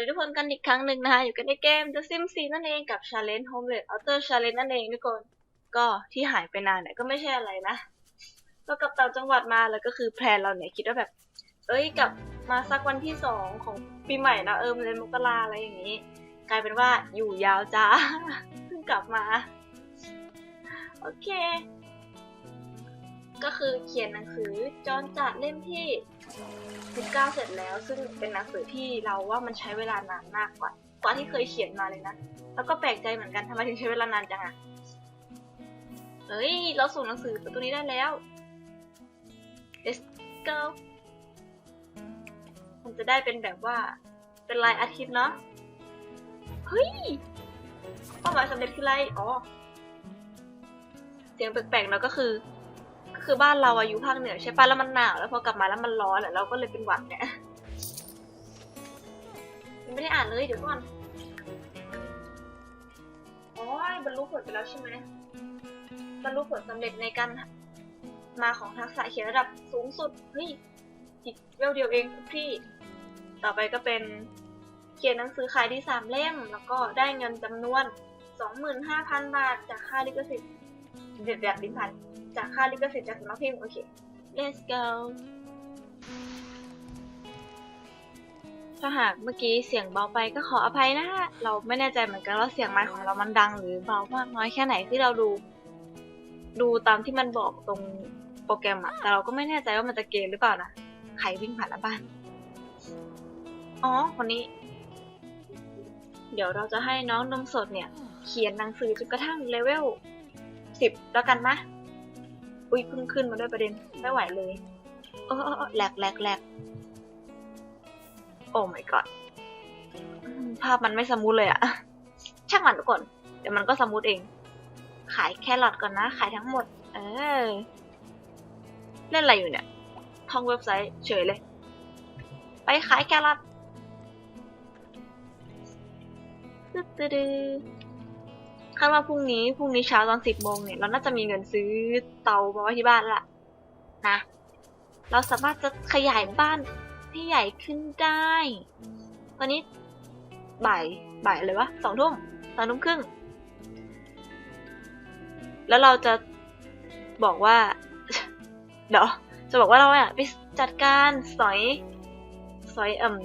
ดีทุกคนกันอีกครั้งหนึ่งนะคะ อยู่กันในเกม The Sims 4นั่นเองกับ Challenge Homeless Outer Challenge นั่นเองทุกคน ก็ที่หายไปนานเนี่ยก็ไม่ใช่อะไรนะ ก็กลับต่างจังหวัดมาแล้วก็คือแพลนเราเนี่ยคิดว่าแบบ เอ้ยกลับมาสักวันที่สองของปีใหม่นะเออมันเลยมกราอะไรอย่างนี้ กลายเป็นว่าอยู่ยาวจ้าเพิ่งกลับมา โอเค ก็คือเขียนหนังสือจอนจัดเล่มที่ 19 เสร็จแล้ว ซึ่งเป็นหนังสือที่เราว่ามันใช้เวลานานมากกว่ากว่าที่เคยเขียนมาเลยนะ แล้วก็แปลกใจเหมือนกันทำไมถึงใช้เวลานานจังอะเฮ้ย เราส่งหนังสือตัวนี้ได้แล้ว let's go มันจะได้เป็นแบบว่า เป็นรายอาทิตย์เนาะ เฮ้ยเป้าหมายสำเร็จคืออะไร อ๋อ เสียงแปลกๆเนอะก็คือ คือบ้านเราอะอยู่ภาคเหนือใช่ปะแล้วมันหนาวแล้วพอกลับมาแล้วมันร้อนอะเราก็เลยเป็นหวัดเนี่ยยังไม่ได้อ่านเลยเดี๋ยวก่อนอ๋อบรรลุผลไปแล้วใช่ไหมบรรลุผลสำเร็จในการมาของทักษะเขียนระดับสูงสุด เฮ้ยอีกเวลเดียวเองพี่ ต่อไปก็เป็นเขียนหนังสือขายดีสามเล่ม แล้วก็ได้เงินจำนวน 25,000 บาทจากค่าลิขสิทธิ์ เด็ดแบบลิ้นพันจากค่าลิขสิทธิ์จากสำนักพิมพ์โอเค let's go ถ้าหากเมื่อกี้เสียงเบาไปก็ขออภัยนะฮะ เราไม่แน่ใจเหมือนกันว่าเสียงไมค์ของเรามันดัง หรือเบามากน้อยแค่ไหนที่เราดู ดูตามที่มันบอกตรงโปรแกรมอะแต่เราก็ไม่แน่ใจว่ามันจะเกณฑ์หรือเปล่านะใครวิ่งผ่านหน้าบ้าน อ๋อ คนนี้ เดี๋ยวเราจะให้น้องนมสดเนี่ย เขียนหนังสือจนกระทั่งเลเวล สิบแล้วกันนะอุ้ยเพิ่งขึ้นมาด้วยประเด็น ไม่ไหวเลย เออแหลกแหลกแหลกโอ้ my god อืมภาพมันไม่สมูทเลยอะช่างมันทุกคน เดี๋ยวมันก็สมูทเอง ขายแครอทก่อนนะ ขายทั้งหมด เออ เล่นอะไรอยู่เนี่ย ท่องเว็บไซต์เฉยเลย ไปขายแครอทดึดตึ๊ดตึ๊ด คาดว่าพรุ่งนี้พรุ่งนี้เช้าตอนสิบโมงเนี่ยเราน่าจะมีเงินซื้อเตามาไว้ที่บ้านละนะ เราสามารถจะขยายบ้านให้ใหญ่ขึ้นได้ ตอนนี้บ่ายบ่ายเลยวะสองทุ่มสองทุ่มครึ่ง แล้วเราจะบอกว่า เดี๋ยวจะบอกว่าเราเนี่ยไปจัดการสอย สอยเอ่ม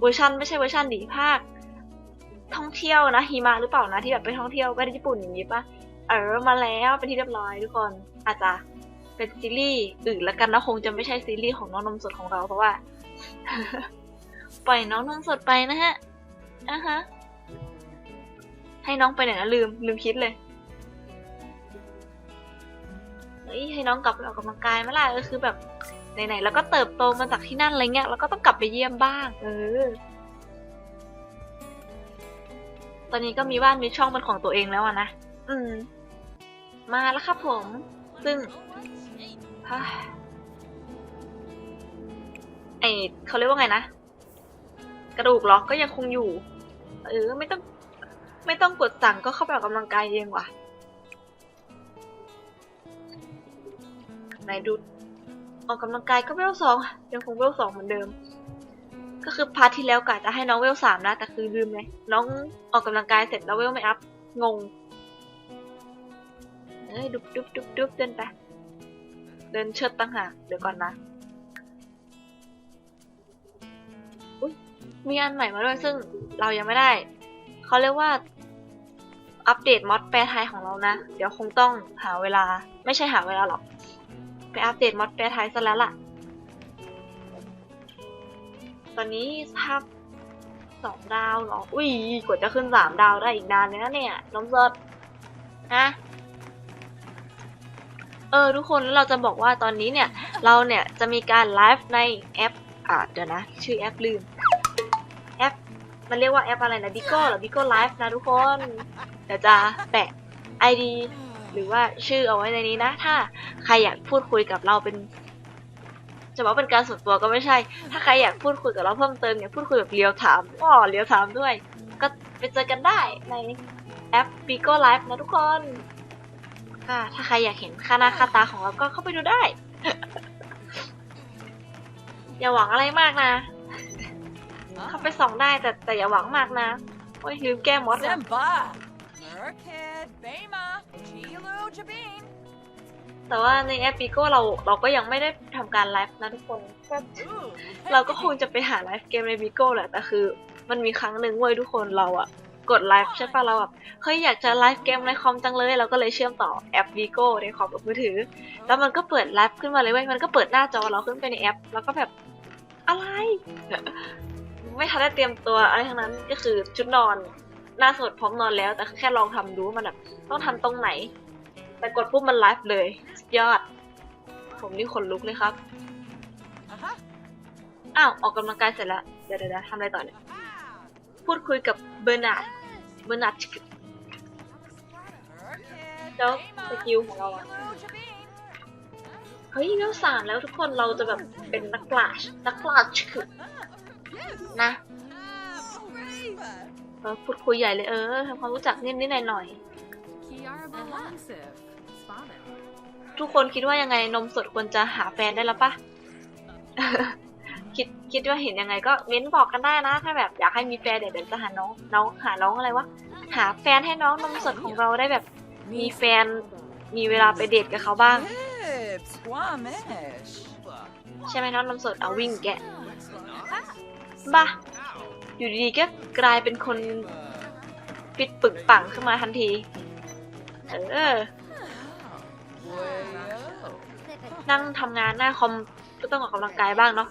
เวอร์ชันไม่ใช่เวอร์ชันดีภาค ท่องเที่ยวนะหิมะหรือเปล่านะที่แบบไปท่องเที่ยวก็ที่ญี่ปุ่นอย่างนี้ปะเออมาแล้วเป็นที่เรียบร้อยทุกคน อาจจะเป็นซีรีส์อื่นละกันนะคงจะไม่ใช่ซีรีส์ของน้องนมสดของเราเพราะว่า ปล่อยน้องนมสดไปนะฮะอะฮะให้น้องไปไหนนะลืมลืมคิดเลยเฮ้ยให้น้องกลับไปออกกำลังกายมาล่ะก็คือแบบไหนๆแล้วก็เติบโตมาจากที่นั่นอะไรเงี้ยแล้วก็ต้องกลับไปเยี่ยมบ้าง เออ ตอนนี้ก็มีบ้านมีช่องเป็นของตัวเองแล้วอะนะ อืม มาแล้วครับผม ซึ่งฮ่าไอเขาเรียกว่าไงนะ กระดูกล็อกก็ยังคงอยู่ เออ ไม่ต้อง ไม่ต้องกดสั่งก็เข้าไปออกกำลังกายเองว่ะไหนดูออกกำลังกายก็เวลสองยังคงเวลสองเหมือนเดิม ก็คือพาร์ทที่แล้วกะจะให้น้องเวลสามนะ แต่คือลืมเลย น้องออกกำลังกายเสร็จแล้วเวลไม่อัพ งง เอ้ยดุบดุบดุบดุบเดินไป เดินเชิดตั้งหากเดี๋ยวก่อนนะ อุ้ยมีอันใหม่มาด้วยซึ่งเรายังไม่ได้ เขาเรียกว่าอัปเดตมอดแปลไทยของเรานะ เดี๋ยวคงต้องหาเวลา ไม่ใช่หาเวลาหรอก ไปอัปเดตมอดแปลไทยซะแล้วล่ะ ตอนนี้ภาพสองดาวเหรอ อุ้ยกว่าจะขึ้นสามดาวได้อีกนานเลยนะเนี่ยน้องสดฮะเออทุกคนแล้วเราจะบอกว่าตอนนี้เนี่ย เราเนี่ยจะมีการไลฟ์ในแอป อ่าเดี๋ยวนะ ชื่อแอปลืม แอป มันเรียกว่าแอปอะไรนะบิโก้หรือบิโก้ไลฟ์นะทุกคน เดี๋ยวจะแปะ ID หรือว่าชื่อเอาไว้ในนี้นะ ถ้าใครอยากพูดคุยกับเราเป็น จะบอกว่าเป็นการส่วนตัวก็ไม่ใช่ ถ้าใครอยากพูดคุยกับเราเพิ่มเติมเนี่ยพูดคุยแบบเรียวถามอ๋อเรียวถามด้วย ก็ไปเจอกันได้ในแอป Bigo Live นะทุกคนค่ะถ้าใครอยากเห็นค่าหน้าค่าตาของเราก็เข้าไปดูได้ อย่าหวังอะไรมากนะ เข้าไปส่องได้แต่แต่อย่าหวังมากนะโอ้ยลืมแก้มดว่ะ Zemba. Merkid. Bema. Chilu Jabin. แต่ว่าในแอปปีโก้เราเราก็ยังไม่ได้ทำการไลฟ์นะทุกคนก็ Ooh. เราก็คงจะไปหาไลฟ์เกมในบิโก้แหละแต่คือ มันมีครั้งหนึ่งเว้ยทุกคนเราอะกดไลฟ์ใช่ปะเราแบบเฮ้ยอยากจะไลฟ์เกมในคอมจังเลยเราก็เลยเชื่อมต่อแอปบิโก้ในคอมกับมือถือ แล้วมันก็เปิดไลฟ์ขึ้นมาเลยเว้ยมันก็เปิดหน้าจอเราขึ้นไปในแอป แล้วก็แบบอะไร ไม่ทันได้เตรียมตัวอะไรทั้งนั้นก็คือชุดนอนหน้าสดพร้อมนอนแล้ว แต่แค่ลองทำดูว่ามันแบบต้องทำตรงไหน แต่กดปุ๊บมันไลฟ์เลยสุดยอด ผมนี่ขนลุกเลยครับ อ้าว ออกกำลังกายเสร็จแล้ว เดี๋ยวเดี๋ยวทำอะไรต่อเนี่ย พูดคุยกับเบอร์นาร์ด เบอร์นาร์ด Merkid. Đâu? Bema. Cái chiêu của เรา à? Chilu Jabin. เฮ้ยเวลสามแล้วทุกคนเราจะแบบเป็นนักปราชญ์นักปราชญ์คือนะเออพูดคุยใหญ่เลยเออทำความรู้จักนิดนิดหน่อยหน่อย ทุกคนคิดว่ายังไงนมสดควรจะหาแฟนได้แล้วปะคิดคิดว่าเห็นยังไงก็เม้นบอกกันได้นะ ถ้าแบบอยากให้มีแฟนเดี๋ยวเดี๋ยวจะหาน้องน้องหาน้องอะไรวะหาแฟนให้น้องนมสดของเราได้แบบ มีแฟนมีเวลาไปเดทกับเขาบ้าง Hip. Squamish. ใช่ไหมน้องนมสดเอาวิ่งแกะบ้าอยู่ดีๆก็กลายเป็นคนปิดปึกปังขึ้นมาทันที เออ Way นั่งทำงานหน้าคอมก็ต้องออกกำลังกายบ้างเนาะ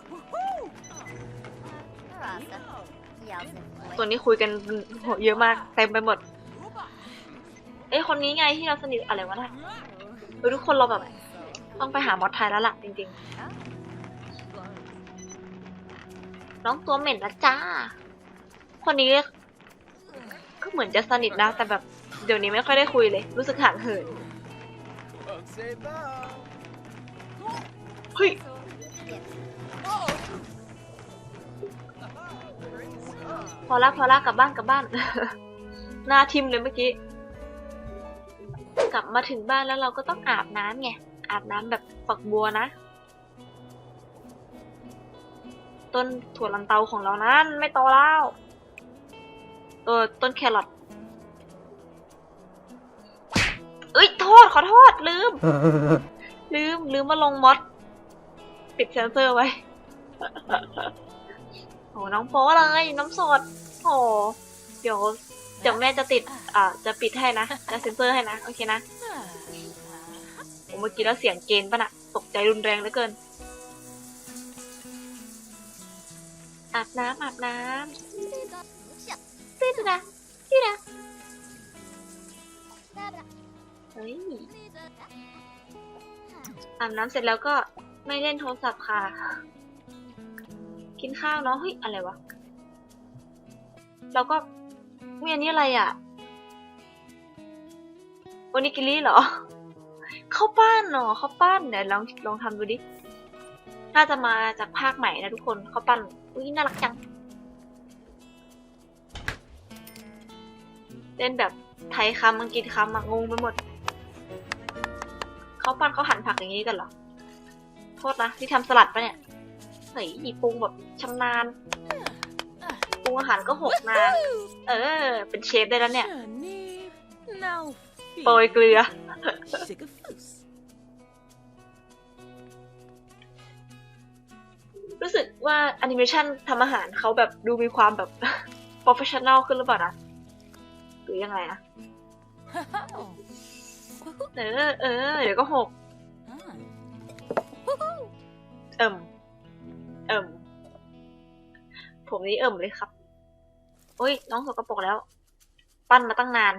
ตัวนี้คุยกันเยอะมากเต็มไปหมด เอ้คนนี้ไงที่เราสนิทอะไรวะน่ะทุกคนเราแบบต้องไปหามอสไทยแล้วล่ะจริงๆ น้องตัวเหม็นละจ้า คนนี้ก็เหมือนจะสนิทนะแต่แบบเดี๋ยวนี้ไม่ค่อยได้คุยเลย รู้สึกห่างเหิน เฮ้ยพอละพอละกลับบ้านกลับบ้าน หน้าทิมเลยเมื่อกี้ กลับมาถึงบ้านแล้วเราก็ต้องอาบน้ำไง อาบน้ำแบบฝักบัวนะ ต้นถั่วลันเตาของเรานั้นไม่โตแล้วตัวต้นแครอท โทษ ขอโทษ ลืม ลืม ลืมมาลงมอดปิดเซนเซอร์ไว้ โอ้น้องโป๊เลย น้ำสดโอ้เดี๋ยวเดี๋ยวแม่จะติด อ่า จะปิดให้นะ จะเซ็นเซอร์ให้นะ โอเคนะผมเมื่อกี้แล้วเสียงเกณฑ์ป่ะน่ะ ตกใจรุนแรงเหลือเกิน อาบน้ำอาบน้ำ อาบน้ำเสร็จแล้วก็ไม่เล่นโทรศัพท์ค่ะ กินข้าวเนาะเฮ้ยอะไรวะแล้วก็มีอันนี้อะไรอะโอนิกิริเหรอข้าวปั้นเนาะข้าวปั้นเดี๋ยวลองลองทำดูดิ น่าจะมาจากภาคใหม่นะทุกคนข้าวปั้นอุ้ยน่ารักจัง เล่นแบบไทยคำอังกฤษคำอะงงไปหมด เขาปั้นเขาหั่นผักอย่างนี้กันเหรอ โทษนะที่ทำสลัดปะเนี่ยเฮ้ยปรุงแบบชำนาญปรุงอาหารก็หกนานเออ เป็นเชฟได้แล้วเนี่ย Now โปรยเกลือ Sigafus. รู้สึกว่าแอนิเมชันทำอาหารเขาแบบดูมีความแบบโปรเฟชชั่น a ลขึ้นหรือเปล่านะ หรือยังไงอะ เออเออเดี๋ยวก็หกเอิ่มเอิ่มผมนี่เอิ่มเลยครับโอ้ยน้องสกปรกแล้ว ปั้นมาตั้งนาน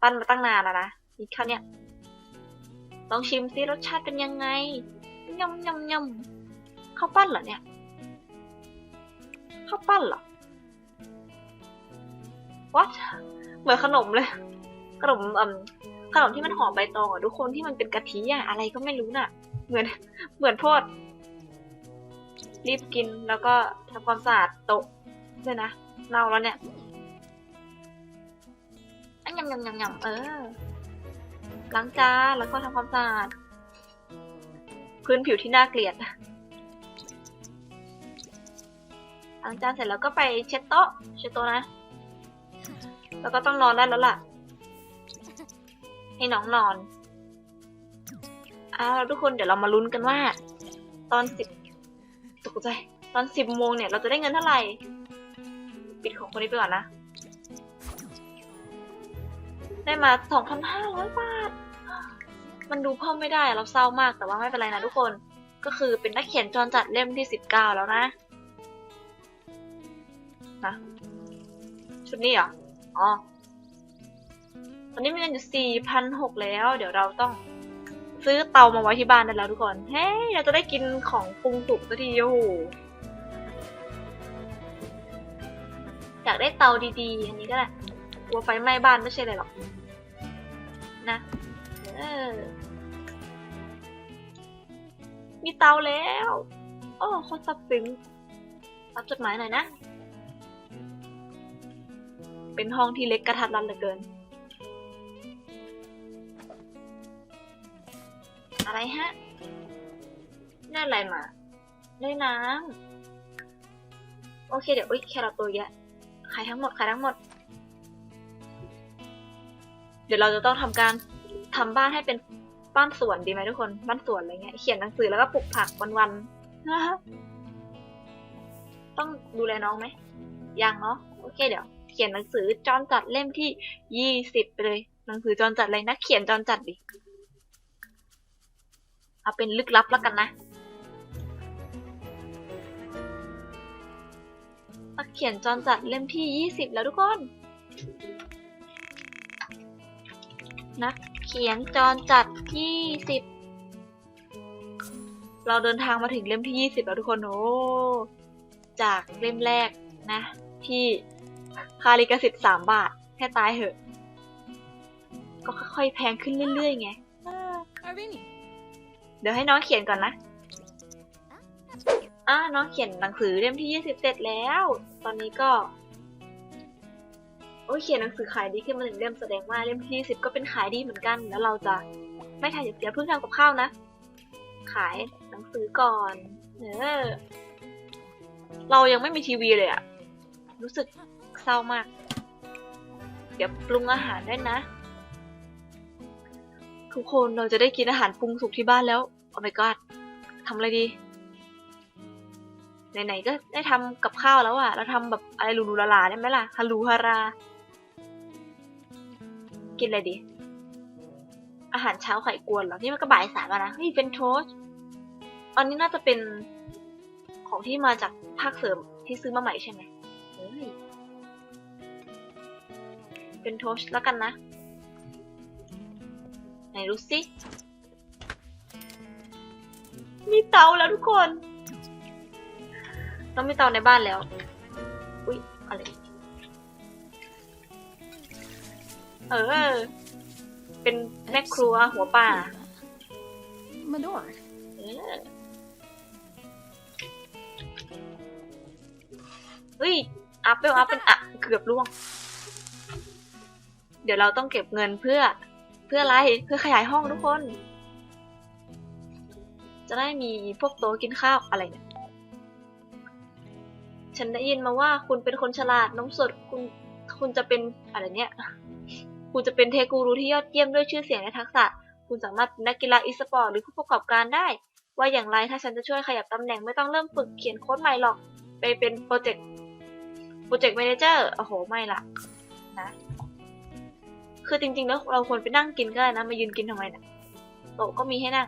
ปั้นมาตั้งนานแล้วนะนี่ข้าวเนี่ยลองชิมซิรสชาติเป็นยังไงยำยำยำข้าวปั้นเหรอเนี่ยข้าวปั้นเหรอ what เหมือนขนมเลย ขนมอืม ขนมที่มันห่อใบตองอะทุกคนที่มันเป็นกะทิอะอะไรก็ไม่รู้น่ะ เหมือนเหมือนโพด รีบกินแล้วก็ทำความสะอาดโต๊ะด้วยนะเน่าแล้วเนี่ยอันยำยำยำยำเออล้างจานแล้วก็ทำความสะอาดพื้นผิวที่น่าเกลียดล้างจานเสร็จแล้วก็ไปเช็ดโต๊ะเช็ดโต๊ะนะ แล้วก็ต้องนอนได้แล้วล่ะ ให้น้องนอนเอาทุกคนเดี๋ยวเรามาลุ้นกันว่า ตอนสิบตกใจ ตอนสิบโมงเนี่ย เราจะได้เงินเท่าไหร่ ปิดของคนนี้ไปก่อนนะ ได้มาสองพันห้าร้อยบาท มันดูเพิ่มไม่ได้เราเศร้ามากแต่ว่าไม่เป็นไรนะทุกคนก็คือเป็นนักเขียนจรจัดเล่มที่สิบเก้าแล้วนะนะชุดนี้เหรอ อ๋อ ตอนนี้มีเงินอยู่สี่พันหกแล้ว เดี๋ยวเราต้องซื้อเตามาไว้ที่บ้านได้แล้วทุกคน เฮ้ย เราจะได้กินของปรุงสุกสักทีโอ้โหอยากได้เตาดีๆ อันนี้ก็ได้กลัวไฟไหม้บ้านไม่ใช่เลยหรอก นะ เออ มีเตาแล้ว โอ้โคตรซับซึ้งรับจดหมายหน่อยนะ เป็นห้องที่เล็กกระทัดรัดเหลือเกิน อะไรฮะได้อะไรมาได้น้ำโอเคเดี๋ยวอุ้ยแครอทตัวเยอะขายทั้งหมดขายทั้งหมด เดี๋ยวเราจะต้องทำการทำบ้านให้เป็นบ้านสวนดีไหมทุกคนบ้านสวนอะไรเงี้ยเขียนหนังสือแล้วก็ปลูกผักวันๆต้องดูแลน้องไหมยังเนาะโอเคเดี๋ยวเขียนหนังสือจอนจัดเล่มที่ยี่สิบไปเลย หนังสือจอนจัดอะไรนะเขียนจอนจัดดิ เอาเป็นลึกลับแล้วกันนะักเขียนจอนจัดเล่มที่ยี่สิบแล้วทุกคน นักเขียนจรจัดที่สิบเราเดินทางมาถึงเล่มที่ยี่สิบแล้วทุกคน โอ้ จากเล่มแรกนะ ที่คาลิกสิทธิ์สามบาท แค่ตายเหอะ ก็ค่อยๆแพงขึ้นเรื่อยๆไง เดี๋ยวให้น้องเขียนก่อนนะอ่าน้องเขียนหนังสือเล่มที่ยี่สิบเสร็จแล้ว ตอนนี้ก็โอ้ยเขียนหนังสือขายดีขึ้นมาหนึ่งเล่มแสดงว่าเล่มที่ยี่สิบก็เป็นขายดีเหมือนกัน แล้วเราจะไม่ถ่ายเดี๋ยเพิ่งทำกับข้าวนะ ขายหนังสือก่อนเออเรายังไม่มีทีวีเลยอะรู้สึกเศร้ามาก เดี๋ยวปรุงอาหารด้วยนะ ทุกคนเราจะได้กินอาหารปรุงสุกที่บ้านแล้ว โอ้ my god ทำอะไรดี ไหนๆก็ได้ทำกับข้าวแล้วอะเราทำแบบอะไรหรูๆหราๆได้ไหมล่ะฮัลลูฮารา กินอะไรดี อาหารเช้าไข่กวนเหรอ นี่มันก็บ่ายสามแล้วนะเฮ้ยเป็นโทสต์อันนี้น่าจะเป็นของที่มาจากภาคเสริมที่ซื้อมาใหม่ใช่ไหมเฮ้ยเป็นโทสต์แล้วกันนะ ดูสิ มีเตาแล้วทุกคนต้องมีเตาในบ้านแล้ว อุ๊ยอะไร เออ เป็นแม่ครัวหัวป่า Medor. เออเฮ้ย อัพเวลอัพเป็นอะเกือบล่วง เดี๋ยวเราต้องเก็บเงินเพื่อเพื่ออะไร เพื่อขยายห้องทุกคน จะได้มีพวกโต๊ะกินข้าวอะไรเนี่ย ฉันได้ยินมาว่าคุณเป็นคนฉลาดน้ำสดคุณคุณจะเป็นอะไรเนี่ย คุณจะเป็นเทกูรูที่ยอดเยี่ยมด้วยชื่อเสียงและทักษะ คุณสามารถเป็นนักกีฬาอีสปอร์ตหรือผู้ประกอบการได้ ว่าอย่างไรถ้าฉันจะช่วยขยับตำแหน่งไม่ต้องเริ่มฝึกเขียนโค้ดใหม่หรอก ไปเป็นโปรเจกต์โปรเจกต์แมเนเจอร์ โอ้โห ไม่ละนะ คือจริงๆแล้วเราควรไปนั่งกินก็ได้นะ มายืนกินทำไมนี่ยโต๊ะก็มีให้นั่ง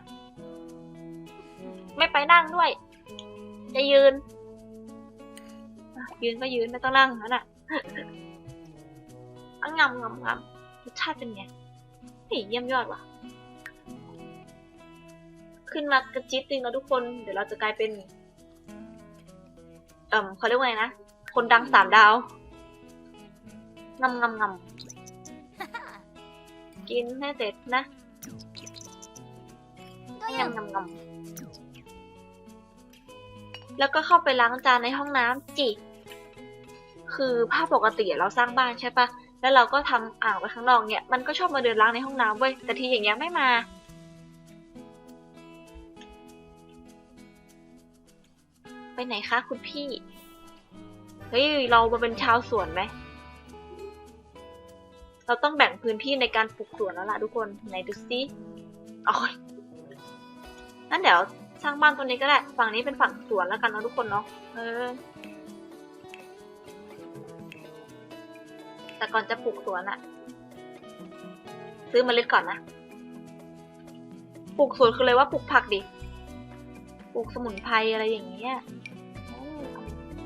ไม่ไปนั่งด้วย จะยืน ยืนก็ยืนไม่ต้องนั่งนั่นแหละอะงำงำงำรสชาติเป็นไงเฮ้ยเยี่ยมยอดว่ะ ขึ้นมากระจิ๊ดนึงแล้วทุกคน เดี๋ยวเราจะกลายเป็น เอ่มเขาเรียกว่าไงนะ คนดังสามดาวงำงำงำ กินให้เสร็จนะงำงำงำแล้วก็เข้าไปล้างจานในห้องน้ำจิ คือภาพปกติอะเราสร้างบ้านใช่ปะแล้วเราก็ทำอ่างไว้ข้างนอกเนี่ย มันก็ชอบมาเดินล้างในห้องน้ำเว้ย แต่ทีอย่างเงี้ยไม่มา ไปไหนคะคุณพี่ เฮ้ย เรามาเป็นชาวสวนไหม เราต้องแบ่งพื้นที่ในการปลูกสวนแล้วล่ะทุกคนไหนดูซิโอ้ยงั้นเดี๋ยวสร้างบ้านตรงนี้ก็ได้ ฝั่งนี้เป็นฝั่งสวนแล้วกันเนาะทุกคนเนาะเออ แต่ก่อนจะปลูกสวนอะซื้อเมล็ดก่อนนะ ปลูกสวนคือเลยว่าปลูกผักดิ ปลูกสมุนไพรอะไรอย่างเงี้ย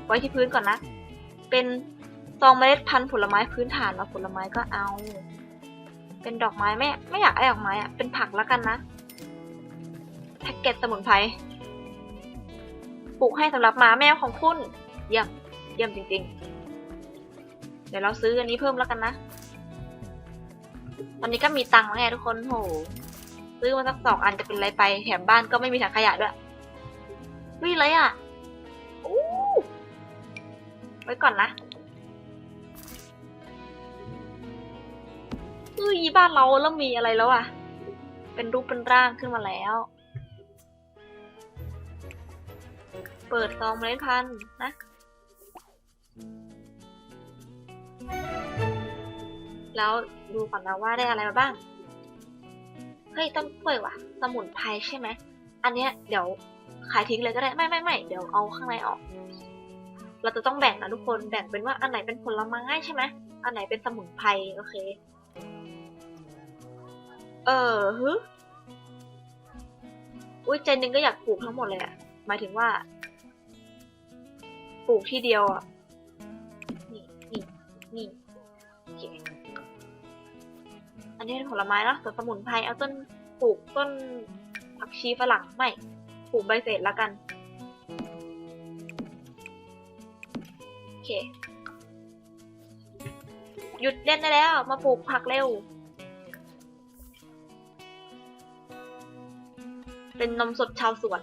ไว้ที่พื้นก่อนนะ เป็น ซองเมล็ดพันธุ์ผลไม้พื้นฐานแล้วผลไม้ก็เอา เป็นดอกไม้ไม่ไม่อยากได้ดอกไม้อะเป็นผักแล้วกันนะ แพ็กเกจสมุนไพร ปลูกให้สำหรับหมาแมวของคุณ เยี่ยม เยี่ยมจริง ๆ เดี๋ยวเราซื้ออันนี้เพิ่มแล้วกันนะ ตอนนี้ก็มีตังค์แล้วไงทุกคนโห ซื้อมาสักสองอันจะเป็นไรไป แถมบ้านก็ไม่มีถังขยะด้วยวิ่อะไรอะ อู้ไว้ก่อนนะ เฮ้ยบ้านเราเริ่มมีอะไรแล้วอะเป็นรูปเป็นร่างขึ้นมาแล้ว เปิดซองเมล็ดพันธุ์นะ แล้วดูก่อนนะว่าได้อะไรมาบ้าง เฮ้ยต้นกล้วยว่ะ สมุนไพรใช่ไหม อันเนี้ยเดี๋ยวขายทิ้งเลยก็ได้ ไม่ไม่ไม่เดี๋ยวเอาข้างในออกเราจะต้องแบ่งนะทุกคน แบ่งเป็นว่าอันไหนเป็นผลไม้ใช่ไหม อันไหนเป็นสมุนไพร โอเค เออฮึอุ้ยใจหนึงก็อยากปลูกทั้งหมดเลยอะหมายถึงว่า ปลูกที่เดียวอะนี่นี่นี่โอเคอันนี้เป็นผลไม้เนาะส่วนสมุนไพรเอาต้นปลูกต้นผักชีฝรั่งไม่ปลูกใบเศษแล้วกันโอเคหยุดเล่นได้แล้ว มาปลูกผักเร็ว เป็นนมสดชาวสวน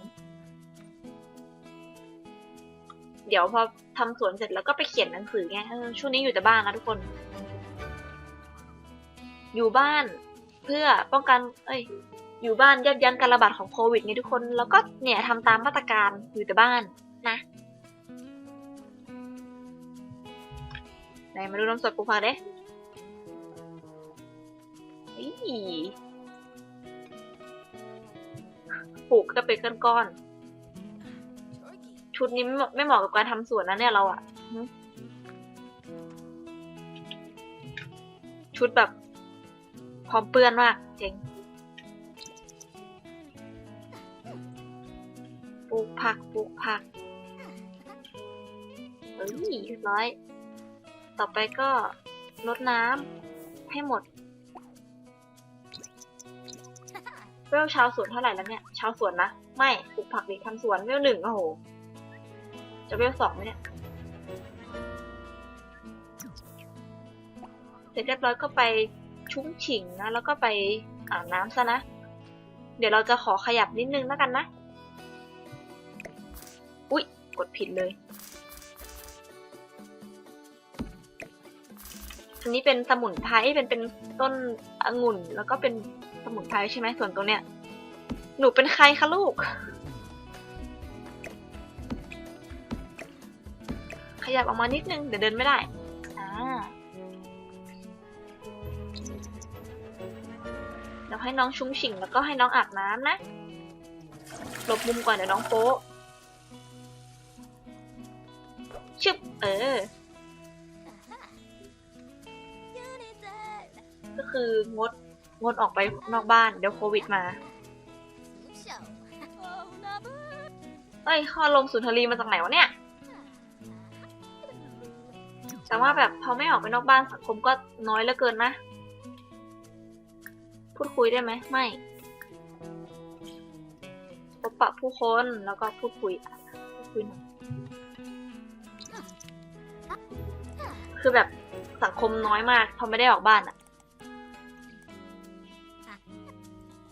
เดี๋ยวพอทำสวนเสร็จแล้วก็ไปเขียนหนังสือไงช่วงนี้อยู่แต่บ้านนะทุกคน อยู่บ้านเพื่อป้องกัน เอ้ย อยู่บ้านยับยั้งการระบาดของโควิดไงทุกคน แล้วก็เนี่ยทำตามมาตรการอยู่แต่บ้านนะไหนมาดูนมสดปลูกผักเด้ ปลูกก็เป็นก้อนๆชุดนี้ไม่เหมาะกับการทำสวนนะเนี่ยเราอะชุดแบบพร้อมเปื้อนมากเจ๋งปลูกผักปลูกผักเอ้ยเรียบร้อย ต่อไปก็รดน้ำให้หมด วลชาวสวนเท่าไหร่แล้วเนี่ย ชาวสวนนะ ไม่ปลูกผักดิทำสวนเวลหนึ่งโอ้โห จะเวลสองไหมเนี่ย เสร็จเรียบร้อยก็ไปชุ้งฉิงนะ แล้วก็ไปอาบน้ำซะนะ เดี๋ยวเราจะขอขยับนิดนึงแล้วกันนะ อุ๊ย กดผิดเลย อันนี้เป็นสมุนไพรเป็นเป็นต้นองุ่นแล้วก็เป็น มุนไพรใช่ไหมส่วนตรงเนี้ย หนูเป็นใครคะลูก ขยับออกมานิดนึงเดี๋ยวเดินไม่ได้อ่าเดี๋ยวให้น้องชุ่งฉิงแล้วก็ให้น้องอาบน้ำนะหลบมุมก่อนเดี๋ยวน้องโป๊ะชึบเออ ก็คืองด งดออกไปนอกบ้านเดี๋ยวโควิดมาเอ้ยข้อลมสุนทรีมาจากไหนวะเนี่ย แต่ว่าแบบพอไม่ออกไปนอกบ้านสังคมก็น้อยเหลือเกินนะ พูดคุยได้ไหมไม่พบปะผู้คนแล้วก็พูดคุยพูดคุยหน่อยคือแบบสังคมน้อยมากพอไม่ได้ออกบ้านอะ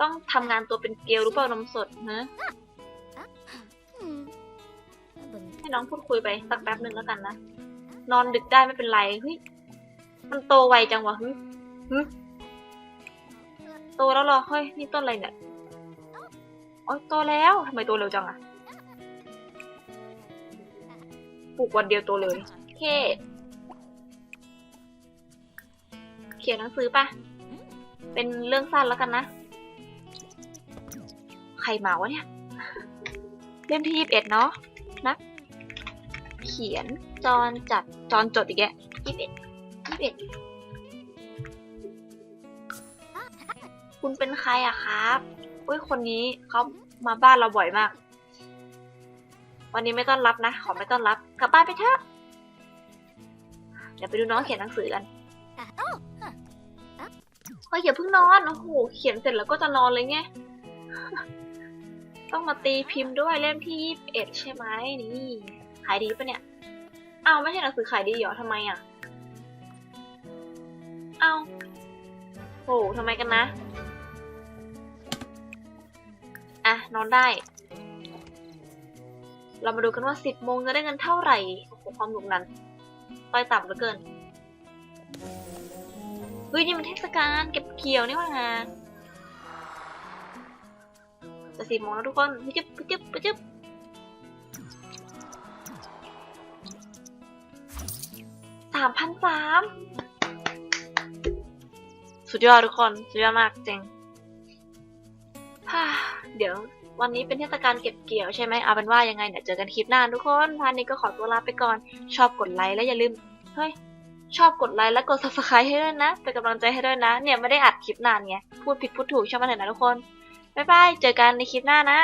ต้องทำงานตัวเป็นเกลียวรือเปล่านมสดนะให้น้องพูดคุยไปสักแป๊บหนึ่งแล้วกันนะ นอนดึกได้ไม่เป็นไรเฮ้ยมันโตไวจังวะเฮ้ยหึโตแล้วเหรอเฮ้ยนี่ต้นอะไรเนี่ยอ๋อโตแล้วทำไมโตเร็วจังอะปลูกวันเดียวโตเลยเคเขียนหนังสือปะเป็นเรื่องสั้นแล้วกันนะ ใครมาวะเนี่ย เล่มที่ยี่สิบเอ็ดเนาะนะเขียนจอนจัดจอนจดอีกแกยี่สิบเอ็ดยี่สิบเอ็ดคุณเป็นใครอะครับอุ้ยคนนี้เขามาบ้านเราบ่อยมาก วันนี้ไม่ต้อนรับนะ ขอไม่ต้อนรับ กลับบ้านไปเถอะ เดี๋ยวไปดูน้องเขียนหนังสือกันเฮ้ยอย่าเพิ่งนอน โอ้โห เขียนเสร็จแล้วก็จะนอนเลยไง ต้องมาตีพิมพ์ด้วยเล่มที่ยี่สิบเอ็ดใช่ไหมนี่ขายดีปะเนี่ยอ้าวไม่ใช่หนังสือขายดีเหรอทำไมอะอ้าวโหทำไมกันนะอะนอนได้ เรามาดูกันว่าสิบโมงจะได้เงินเท่าไหร่โอ้โหความหนุกนั้นต้อยต่ำเหลือเกินเฮ้ยนี่มันเทศกาลเก็บเกี่ยวนี่ว่างาน จะสี่โมงแล้วทุกคนปจึ๊บปจึ๊บปจึ๊บสามพันสามสุดยอดทุกคน สุดยอดมากเจ๋งฮ่าเดี๋ยววันนี้เป็นเทศกาลเก็บเกี่ยวใช่ไหมเอาเป็นว่ายังไงเดี๋ยวเจอกันคลิปหน้าทุกคนพานนี้ก็ขอตัวลาไปก่อน ชอบกดไลค์และอย่าลืม เฮ้ย ชอบกดไลค์และกด subscribe ให้ด้วยนะ เป็นกำลังใจให้ด้วยนะ เนี่ยไม่ได้อัดคลิปนานไง พูดผิดพูดถูกชอบมาเถอะนะทุกคน บ๊ายบาย เจอกันในคลิปหน้านะ